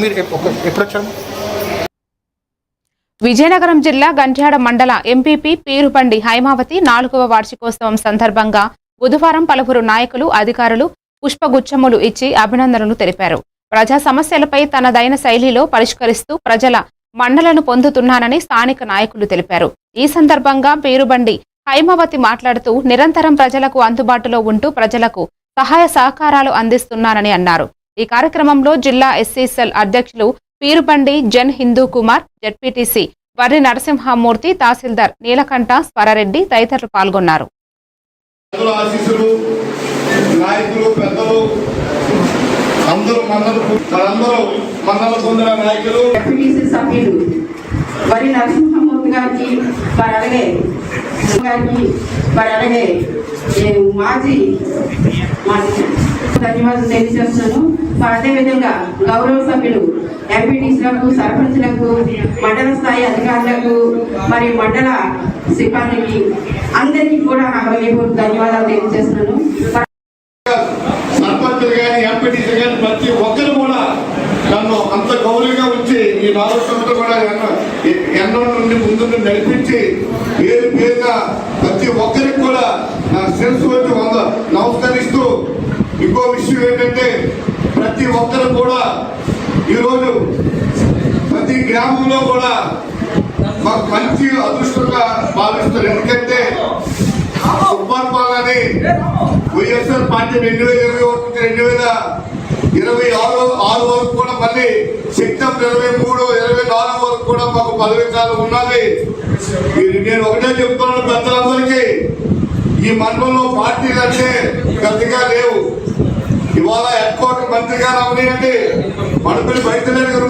మీరు ఎప్- ఒక- ఎప్పుడు వచ్చారు విజయనగరం జిల్లా గంట్యాడ మండల ఎంపీపీ పేరుబండి హైమావతి నాలుగవ వార్షికోత్సవం సందర్భంగా బుధవారం పలువురు నాయకులు అధికారులు పుష్పగుచ్చములు ఇచ్చి అభినందనలు తెలిపారు. ప్రజా సమస్యలపై తనదైన శైలిలో పరిష్కరిస్తూ ప్రజల మన్నలను పొందుతున్నానని స్థానిక నాయకులు తెలిపారు. ఈ సందర్భంగా పేరుబండి హైమావతి మాట్లాడుతూ నిరంతరం ప్రజలకు అందుబాటులో ఉంటూ ప్రజలకు సహాయ సహకారాలు అందిస్తున్నానని అన్నారు. ఈ కార్యక్రమంలో జిల్లా ఎస్సీసెల్ అధ్యక్షులు పీరుబండి జన్ హిందూ కుమార్ జడ్పీటీసీ వర్రి నరసింహమూర్తి తహసీల్దార్ నీలకంఠ స్వరారెడ్డి తదితరులు పాల్గొన్నారు. పెద్దల ఆశీస్సులు నాయకులు పెద్దలు అందరూ మన్నలు అందరూ మన్నలు పొందిన నాయకులు. ఎంపీటీసీ సభ్యులు వరి నరసింహమూర్తి గారికి మరి అలాగే గారికి మరి అలాగే ఏ, మాజీ మాజీ ధన్యవాదాలు తెలియజేస్తున్నాను. అదేవిధంగా గౌరవ సభ్యులు ఎంపీటీసీలకు సర్పంచ్లకు మండల స్థాయి అధికారులకు మరి మండల సిబ్బందికి అందరికీ కూడా నా హృదయపూర్వక ధన్యవాదాలు తెలియజేస్తున్నాను. సర్పంచులు కానీ ఎంపీటీసీ కానీ ప్రతి ఒక్కరు కూడా నన్ను అంత గౌరవంగా ఉంచి ఈ నాలుగు సంవత్సరాలు కూడా ఎన్నో నుండి ముందు నడిపించి పేరు పేరుగా ప్రతి ఒక్కరికి కూడా నా శిరస్సు వచ్చి వంద నమస్కరిస్తూ ఇంకో విషయం ఏంటంటే ప్రతి ఒక్కరు కూడా ఈరోజు ప్రతి గ్రామంలో కూడా మాకు మంచి అదృష్టంగా భావిస్తారు. ఎందుకంటే సుబ్బర్పాలని వైఎస్ఆర్ పార్టీ రెండు వేల ఇరవై ఒకటి రెండు వేల ఇరవై ఆరు ఆరు వరకు కూడా మళ్ళీ సెప్టెంబర్ ఇరవై మూడు ఇరవై నాలుగు వరకు కూడా మాకు పదవి కాలం ఉన్నది మీరు నేను ఒకటే చెప్తున్నాను పెద్దలందరికీ ఈ మండలంలో పార్టీలు అంటే పెద్దగా లేవు. ఇవాళ హెడ్ క్వార్టర్ మంత్రిగా మంత్రి అంటే అవనియండి మడపల్లి వైద్యులు గారు